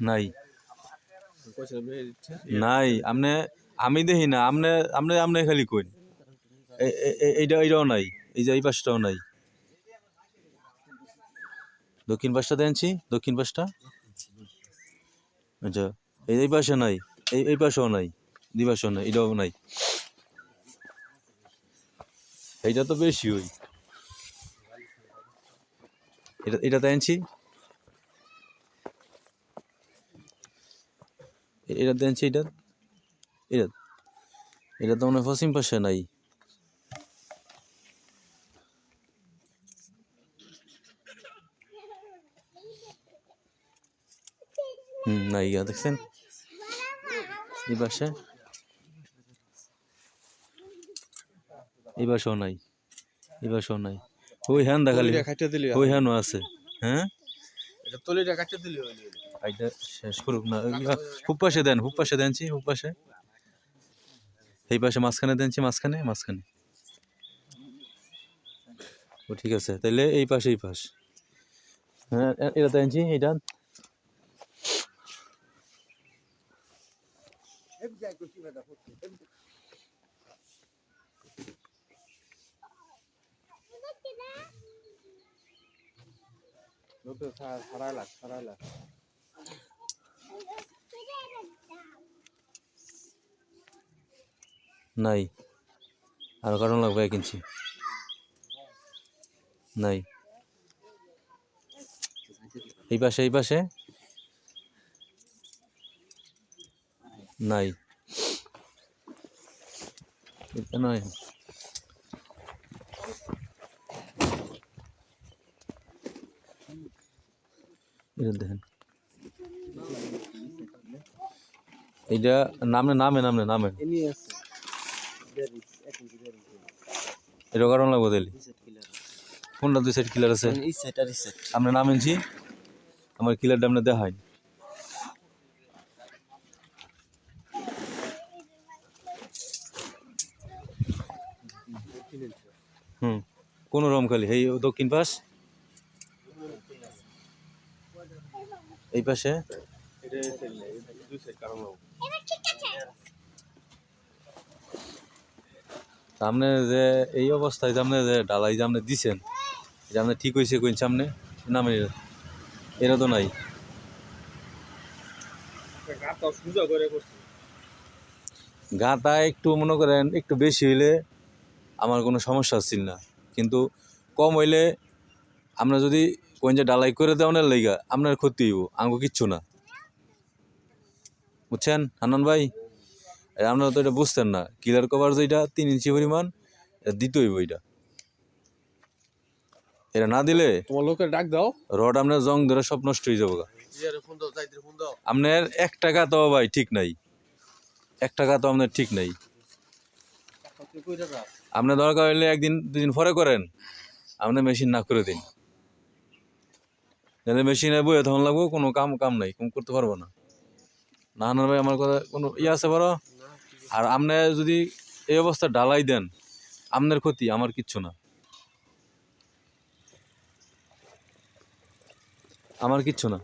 নাই। নাই আমনে আমি দেখি না আমনে আমনে আমনে খালি কই এ- এ- এ- এইটা এইটাও নাই এই যে এই পাশটাও নাই। দক্ষিণ পাশটা দেখছি দক্ষিণ পাশটা। আচ্ছা এই এই পাশে নাই এই এই পাশেও নাই দুই পাশেও নাই এটাও নাই। এইটা তো বেশি ওই এটা এটা দেখছি এটা দেখছি এটা এটা। এটা তো মনে হয় পশ্চিম পাশে নাই। হুম নাই গিয়া দেখছেন? এই পাশে? এই পাশেও নাই এই পাশেও নাই। ওই হ্যান দেখালি। ওই হ্যানও আছে। হ্যাঁ? এটা তলিটা কাটতে দিলি এইটা শেষ করুক না খুব পাশে দেন খুব পাশে দেনছি খুব পাশে এই পাশে মাঝখানে দেনছি মাঝখানে মাঝখানে ও ঠিক আছে তাইলে এই পাশে এই পাশ হ্যাঁ এটা দেনছি এটা সারাই লাখ সারাই লাখ নাই। আরও কারণ লাগবে এক ইঞ্চি। নাই। এই পাশে এই পাশে। নাই। এটা নয় এটা দেখেন। এইটা নামে নামে নামে নামে। এটা কারণ লাগবে তাইলে? কোনটা দুই সাইড কিলার আছে? আমরা নাম এনেছি আমার কিলারটা আপনার দেখাই হুম কোন রম খালি? এই দক্ষিণ পাশ? এই পাশে? সামনে যে এই অবস্থায় সামনে যে ডালাই সামনে দিছেন এটা আপনি ঠিক হয়েছে কোন সামনে? নামে এরা তো নাই। গাঁটা একটু মনে করেন একটু বেশি হইলে আমার কোনো সমস্যা ছিল না। কিন্তু কম হইলে আমরা যদি কোন যে ডালাই করে দেওয়ার লাইগা আপনার ক্ষতি হইব আঙ্গো কিচ্ছু না। বুঝছেন? হান্নান ভাই? আপনারা তো এটা বুঝতেন না। কিলার কভার যেটা তিন ইঞ্চি পরিমাণ এটা দিতে হইব এটা না দিলে তোমার লোকের ডাক দাও। রড আপনার জং ধরে সব নষ্ট হয়ে যাব গা। ইয়ারে ফোন দাও যাইতে ফোন দাও। আপনার এক টাকা তো ভাই ঠিক নাই। এক টাকা তো আপনার ঠিক নাই। আপনার দরকার হলে একদিন দুদিন পরে করেন। আপনার মেশিন না করে দিন। নাহলে মেশিনে বইয়ে তখন লাগবো কোনো কাম কাম নাই কম করতে পারব না। না না ভাই আমার কথা কোনো ইয়ে আছে বড়? আর আপনি যদি এই অবস্থা ডালাই দেন আপনার ক্ষতি আমার কিচ্ছু না। আমার কিচ্ছু না।